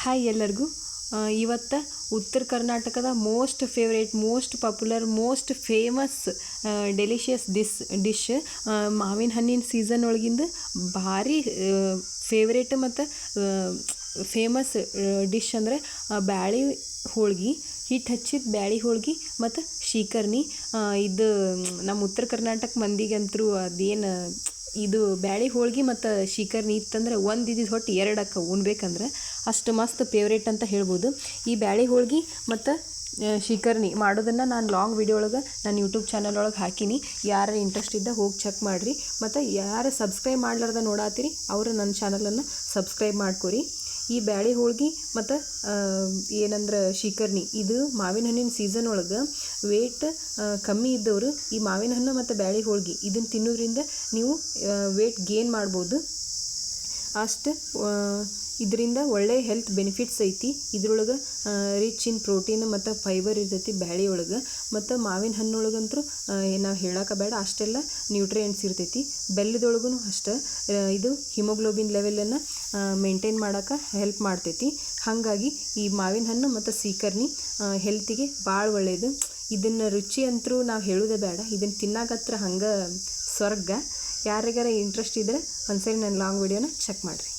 Hi ಎಲ್ಲರಿಗೂ. ಇವತ್ತು ಉತ್ತರ ಕರ್ನಾಟಕದ most favourite, most popular most famous delicious dish dish ಮಾವಿನ ಹಣ್ಣಿನ ಸೀಸನ್ ಒಳಗಿಂದ ಭಾರಿ ಫೇವ್ರೇಟ್ ಮತ್ತು ಫೇಮಸ್ ಡಿಶ್ ಅಂದರೆ ಬ್ಯಾಳಿ ಹೋಳ್ಗೆ ಹಿಟ್ಟು ಹಚ್ಚಿದ ಬ್ಯಾಳಿ ಹೋಳ್ಗೆ ಮತ್ತು ಶೀಕರ್ಣಿ ಇದು ನಮ್ಮ ಉತ್ತರ ಕರ್ನಾಟಕ ಮಂದಿಗಂತರೂ ಅದೇನು, ಇದು ಬ್ಯಾಳಿ ಹೋಳ್ಗೆ ಮತ್ತು ಶೀಕರ್ಣಿ ಇತ್ತಂದ್ರೆ ಒಂದು ಇದ್ದಿದ್ದು ಹೊಟ್ಟು ಎರಡು ಅಕ್ಕ ಉಣ್ಬೇಕಂದ್ರೆ ಅಷ್ಟು ಮಸ್ತ್ ಫೇವ್ರೇಟ್ ಅಂತ ಹೇಳ್ಬೋದು. ಈ ಬ್ಯಾಳಿ ಹೋಳ್ಗೆ ಮತ್ತು ಶೀಕರ್ಣಿ, ಮಾಡೋದನ್ನು ನಾನು ಲಾಂಗ್ ವಿಡಿಯೋ ಒಳಗೆ ನಾನು ಯೂಟ್ಯೂಬ್ ಚಾನಲ್ ಒಳಗೆ ಹಾಕೀನಿ. ಯಾರು ಇಂಟ್ರೆಸ್ಟ್ ಇದ್ದ ಹೋಗಿ ಚೆಕ್ ಮಾಡಿರಿ. ಮತ್ತು ಯಾರು ಸಬ್ಸ್ಕ್ರೈಬ್ ಮಾಡಲಾರ್ದ ನೋಡಾತೀರಿ, ಅವರು ನನ್ನ ಚಾನಲನ್ನು ಸಬ್ಸ್ಕ್ರೈಬ್ ಮಾಡ್ಕೊರಿ. ಈ ಬ್ಯಾಳಿ ಹೋಳ್ಗೆ ಮತ್ತು ಏನಂದ್ರೆ ಶಿಕರ್ಣಿ, ಇದು ಮಾವಿನ ಹಣ್ಣಿನ ಸೀಸನ್ ಒಳಗೆ ವೇಟ್ ಕಮ್ಮಿ ಇದ್ದವರು ಈ ಮಾವಿನ ಹಣ್ಣು ಮತ್ತು ಬ್ಯಾಳಿ ಹೋಳ್ಗೆ ಇದನ್ನು ತಿನ್ನೋದ್ರಿಂದ ನೀವು ವೇಟ್ ಗೇನ್ ಮಾಡ್ಬೋದು. ಅಷ್ಟು ಇದರಿಂದ ಒಳ್ಳೆ ಹೆಲ್ತ್ ಬೆನಿಫಿಟ್ಸ್ ಐತಿ. ಇದ್ರೊಳಗೆ ರಿಚ್ ಇನ್ ಪ್ರೋಟೀನ್ ಮತ್ತು ಫೈಬರ್ ಇರ್ತೈತಿ ಬ್ಯಾಳೆ ಒಳಗೆ ಮತ್ತು ಮಾವಿನ ಹಣ್ಣೊಳಗಂತೂ ನಾವು ಹೇಳಕ್ಕೆ ಬೇಡ ಅಷ್ಟೆಲ್ಲ ನ್ಯೂಟ್ರಿಯೆಂಟ್ಸ್ ಇರ್ತೈತಿ. ಬೆಲ್ಲದೊಳಗೂ ಅಷ್ಟೆ ಇದು ಹಿಮೋಗ್ಲೋಬಿನ್ ಲೆವೆಲನ್ನು ಮೇಂಟೈನ್ ಮಾಡೋಕೆ ಹೆಲ್ಪ್ ಮಾಡ್ತೈತಿ. ಹಾಗಾಗಿ ಈ ಮಾವಿನ ಹಣ್ಣು ಮತ್ತು ಸೀಕರ್ಣಿ ಹೆಲ್ತಿಗೆ ಭಾಳ ಒಳ್ಳೆಯದು ಇದನ್ನು ರುಚಿ ಅಂತೂ ನಾವು ಹೇಳೋದೇ ಬೇಡ ಇದನ್ನು ತಿನ್ನಾಕತ್ರ ಹಂಗೆ ಸ್ವರ್ಗ. ಯಾರಿಗಾರ ಇಂಟ್ರೆಸ್ಟ್ ಇದ್ದರೆ ಒಂದ್ಸರಿ ನನ್ನ ಲಾಂಗ್ ವಿಡಿಯೋನ ಚೆಕ್ ಮಾಡಿರಿ.